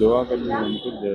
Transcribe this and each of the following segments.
doa oh, kan untuk dia.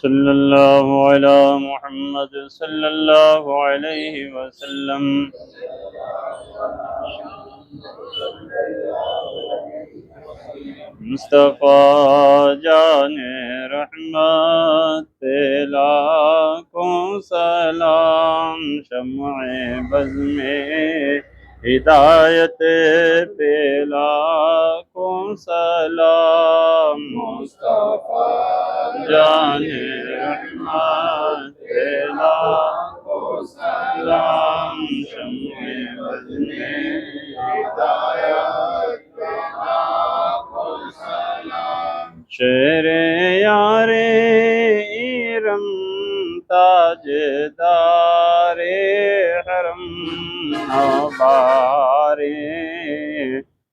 صلی اللہ علی محمد صلی اللہ علیہ وسلم. مصطفیٰ جان رحمت تیلا کو سلام، شمع بزم، ہدایت پیلا salam. Mustafa jane rehmate la ho salam. Badne hidayat ke la ho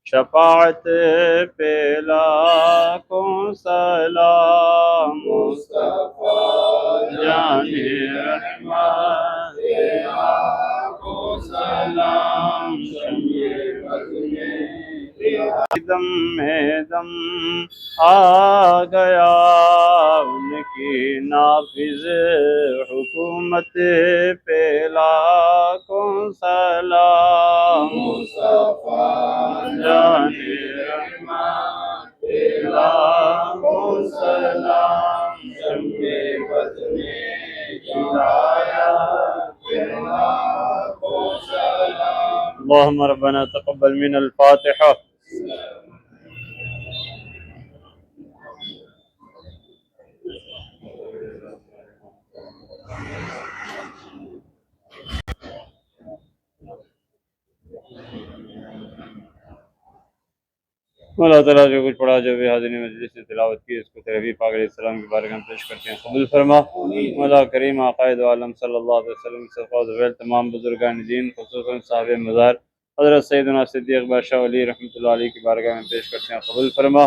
شفاعت پہ لاکھوں سلام مصطفیٰ جان رحمت پہ لاکھوں سلام شمع دم میں دم آ گیا ان کی نافذ حکومت پہ لاکھوں سلام جان اللهم ربنا تقبل من الفاتحة اللہ تعالیٰ جو کچھ پڑھا، جو بھی حاضرین مجلس سے تلاوت کی، اس کو تربی پاک علیہ السلام کی بارگاہ میں پیش کرتے ہیں۔ قبول فرما۔ مولا کریم، عقائد عالم صلی اللہ علیہ وسلم کے تمام بزرگان دین خصوصاً صاحب مزار، حضرت سیدنا صدیق بادشاہ علی رحمۃ اللہ علیہ کی بارگاہ میں پیش کرتے ہیں۔ قبول فرما۔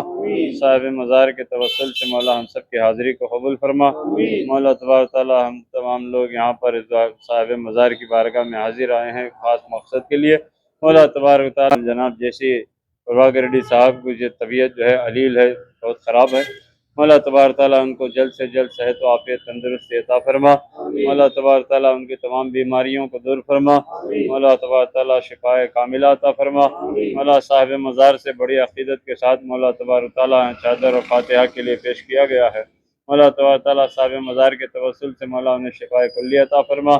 صاحب مزار کے توسل سے مولا ہم سب کی حاضری کو قبول فرما۔ مولا تبار تعالیٰ ہم تمام لوگ یہاں پر صاحب مزار کی بارگاہ میں حاضر آئے ہیں، خاص مقصد کے لیے۔ مولا تبارک تعالیٰ جناب جیسی پرواگ ریڈی صاحب کی جو طبیعت جو ہے علیل ہے بہت خراب ہے۔ مولا تبار تعالیٰ ان کو جلد سے جلد صحت و عافیت تندرست عطا فرما۔ مولا تبار تعالیٰ ان کی تمام بیماریوں کو دور فرما۔ مولا تبار تعالیٰ شفاء کاملہ عطا فرما۔ مولا صاحب مزار سے بڑی عقیدت کے ساتھ مولا تبار تعالیٰ چادر و فاتحہ کے لیے پیش کیا گیا ہے۔ مولا تبار تعالیٰ صاحب مزار کے توسل سے مولا انہیں شفاء کلی عطا فرما۔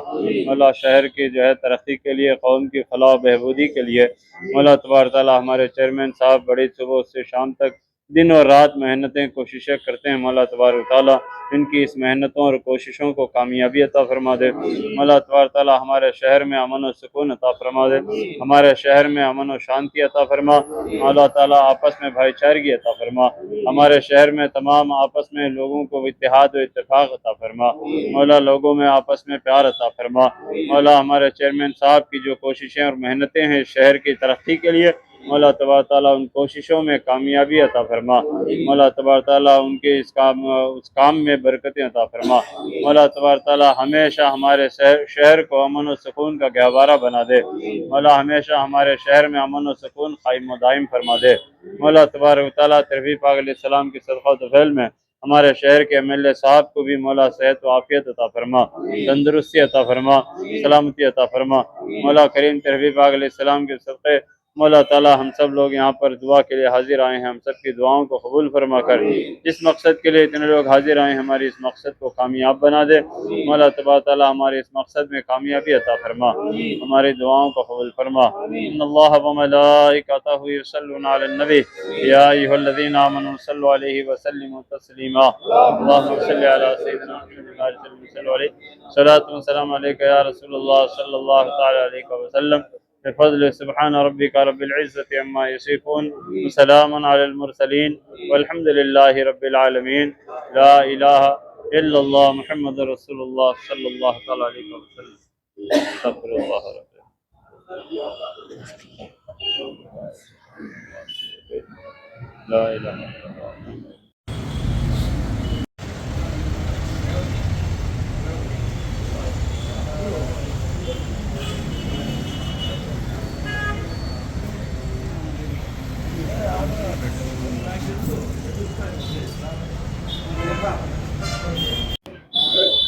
مولا شہر کی جو ہے ترقی کے لیے، قوم کی فلاح بہبودی کے لیے۔ مولا تبار تعالیٰ ہمارے چیئرمین صاحب بڑی صبح سے شام تک دن اور رات محنتیں، کوششیں کرتے ہیں۔ مولا تبارک تعالیٰ ان کی اس محنتوں اور کوششوں کو کامیابی عطا فرما دے۔ مولا تبار تعالیٰ ہمارے شہر میں امن و سکون عطا فرما دے۔ ہمارے شہر میں امن و شانتی عطا فرما۔ مولا تعالیٰ آپس میں بھائی چارگی عطا فرما۔ ہمارے شہر میں تمام آپس میں لوگوں کو اتحاد و اتفاق عطا فرما۔ مولا لوگوں میں آپس میں پیار عطا فرما۔ مولا ہمارے چیئرمین صاحب کی جو کوششیں اور محنتیں ہیں شہر کی ترقی کے لیے مولا تبار تعالیٰ ان کوششوں میں کامیابی عطا فرما۔ مولا تبار تعالیٰ ان کے اس کام اس کام میں برکتیں عطا فرما۔ مولا تبار تعالیٰ ہمیشہ ہمارے شہر کو امن و سکون کا گہوارہ بنا دے۔ مولا ہمیشہ ہمارے شہر میں امن و سکون قائم و دائم فرما دے۔ مولا تبارک تعالیٰ تربی پاک علیہ السلام کی صدقہ و طفیل میں ہمارے شہر کے ایم ایل اے صاحب کو بھی مولا صحت و عافیت عطا فرما۔ تندرستی عطا فرما، سلامتی عطا فرما۔ مولا کریم تربی پاک علیہ السلام کے صدقے مولا تعالی ہم سب لوگ یہاں پر دعا کے لیے حاضر آئے ہیں۔ ہم سب کی دعاؤں کو قبول فرما کر جس مقصد کے لیے اتنے لوگ حاضر آئے ہیں ہماری اس مقصد کو کامیاب بنا دے۔ مولا تبا تعالی ہمارے اس مقصد میں کامیابی عطا فرما۔ ہماری دعاؤں کو قبول فرما۔ ان اللہ و ملائکتہ یصلون علی النبی۔ یا ایھا الذین آمنوا صلوا علیہ وسلموا تسلیما۔ اللهم صل علی سیدنا محمد صلی علیہ صلاۃ و سلام علیک یا رسول اللہ صلی اللہ تعالی علیہ وسلم۔ بفضل سبحان ربك رب العزة عما يصفون وسلام على المرسلين والحمد لله رب العالمين. لا إله إلا الله محمد رسول الله صلى الله تعالى عليه وسلم. استغفر الله رب لا إله إلا الله.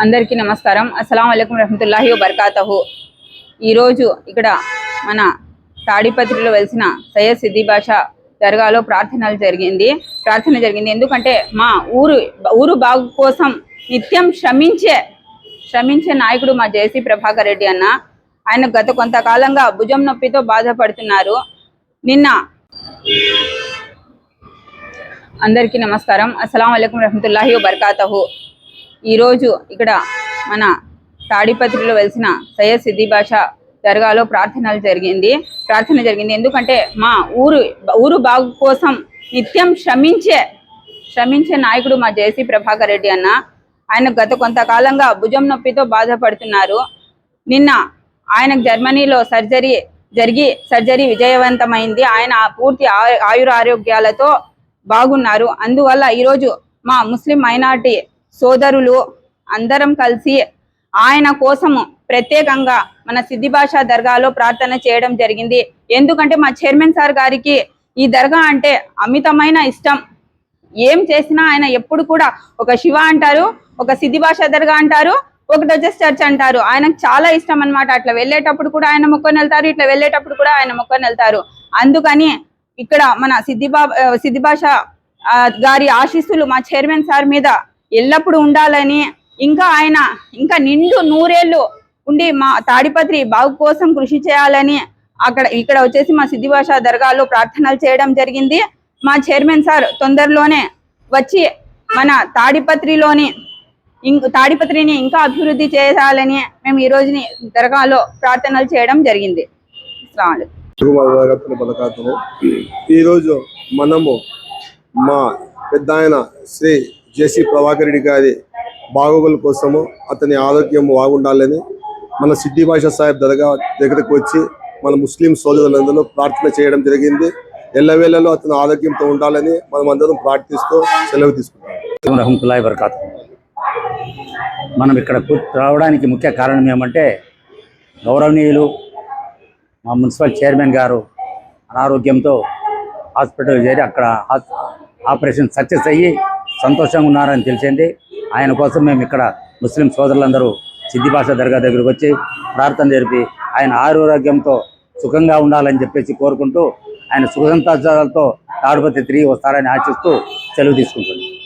అందరికీ నమస్కారం. అస్సలం అయికం రహమతుల్లాహి బర్కాతహు ఈరోజు ఇక్కడ మన తాడిపత్రిలో వెలిసిన సయ్యద్ సిద్ది బాషా దర్గాలో ప్రార్థనలు జరిగింది. ప్రార్థన జరిగింది. ఎందుకంటే మా ఊరు ఊరు బాగు కోసం నిత్యం శ్రమించే శ్రమించే నాయకుడు మా జేసీ ప్రభాకర్ రెడ్డి అన్న. ఆయన గత కొంతకాలంగా భుజం నొప్పితో బాధపడుతున్నారు. నిన్న అందరికీ నమస్కారం. అస్సలం అయికం రహమతుల్లాహి వబర్కాతహు. ఈరోజు ఇక్కడ మన తాడిపత్రిలో వెలిసిన సయ్యద్ సిద్ది బాషా దర్గాలో ప్రార్థనలు జరిగింది. ప్రార్థన జరిగింది. ఎందుకంటే మా ఊరు ఊరు బాగు కోసం నిత్యం శ్రమించే శ్రమించే నాయకుడు మా జేసీ ప్రభాకర్ రెడ్డి అన్న. ఆయన గత కొంతకాలంగా భుజం నొప్పితో బాధపడుతున్నారు. నిన్న ఆయనకు జర్మనీలో సర్జరీ జరిగి సర్జరీ విజయవంతమైంది. ఆయన పూర్తి ఆయు- ఆయుర ఆరోగ్యాలతో బాగున్నారు. అందువల్ల ఈరోజు మా ముస్లిం మైనార్టీ సోదరులు అందరం కలిసి ఆయన కోసము ప్రత్యేకంగా మన సిద్ధి భాషా దర్గాలో ప్రార్థన చేయడం జరిగింది. ఎందుకంటే మా చైర్మన్ సార్ గారికి ఈ దర్గా అంటే అమితమైన ఇష్టం. ఏం చేసినా ఆయన ఎప్పుడు కూడా ఒక శివ అంటారు ఒక సిద్ధి భాషా దర్గా అంటారు ఒకటి వచ్చేసి చర్చ్ అంటారు. ఆయనకు చాలా ఇష్టం అన్నమాట. అట్లా వెళ్ళేటప్పుడు కూడా ఆయన మొక్కని వెళ్తారు ఇట్లా వెళ్ళేటప్పుడు కూడా ఆయన మొక్కని వెళ్తారు. అందుకని ఇక్కడ మన సిద్ధి బా సిద్ధి భాష గారి ఆశీస్సులు మా చైర్మన్ సార్ మీద ఎల్లప్పుడూ ఉండాలని ఇంకా ఆయన ఇంకా నిండు నూరేళ్ళు ఉండి మా తాడిపత్రి బాగు కోసం కృషి చేయాలని అక్కడ ఇక్కడ వచ్చేసి మా సిద్ధి భాష దర్గాలో ప్రార్థనలు చేయడం జరిగింది. మా చైర్మన్ సార్ తొందరలోనే వచ్చి మన తాడిపత్రిలోని తాడిపత్రిని ఇంకా అభివృద్ధి చేయాలని మేము ఈ రోజుని దర్గాలో ప్రార్థనలు చేయడం జరిగింది. ఈరోజు మనము మా పెద్ద ఆయన శ్రీ జేసీ ప్రభాకర్ రెడ్డి గారి బాగోగుల కోసము అతని ఆరోగ్యం బాగుండాలని మన సిద్ధి భాష సాహెబ్ దర్గా దగ్గరకు వచ్చి మన ముస్లిం సోదరులందరూ ప్రార్థన చేయడం జరిగింది. ఎల్లవేళలో అతను ఆరోగ్యంతో ఉండాలని మనం అందరం ప్రార్థిస్తూ సెలవు తీసుకుంటాం రహమతుల్లాhi వరకాతు మనం ఇక్కడ కూర్చు రావడానికి ముఖ్య కారణం ఏమంటే గౌరవనీయులు మా మున్సిపల్ చైర్మన్ గారు అనారోగ్యంతో హాస్పిటల్ చేరి అక్కడ ఆపరేషన్ సక్సెస్ అయ్యి సంతోషంగా ఉన్నారని తెలిసింది. ఆయన కోసం మేము ఇక్కడ ముస్లిం సోదరులందరూ సిద్ధి భాష దర్గా దగ్గరకు వచ్చి ప్రార్థన జరిపి ఆయన ఆరోగ్యంతో సుఖంగా ఉండాలని చెప్పేసి కోరుకుంటూ ఆయన సుఖ సంతోషాలతో తాడుపతి తిరిగి వస్తారని ఆశిస్తూ సెలవు తీసుకుంటున్నాను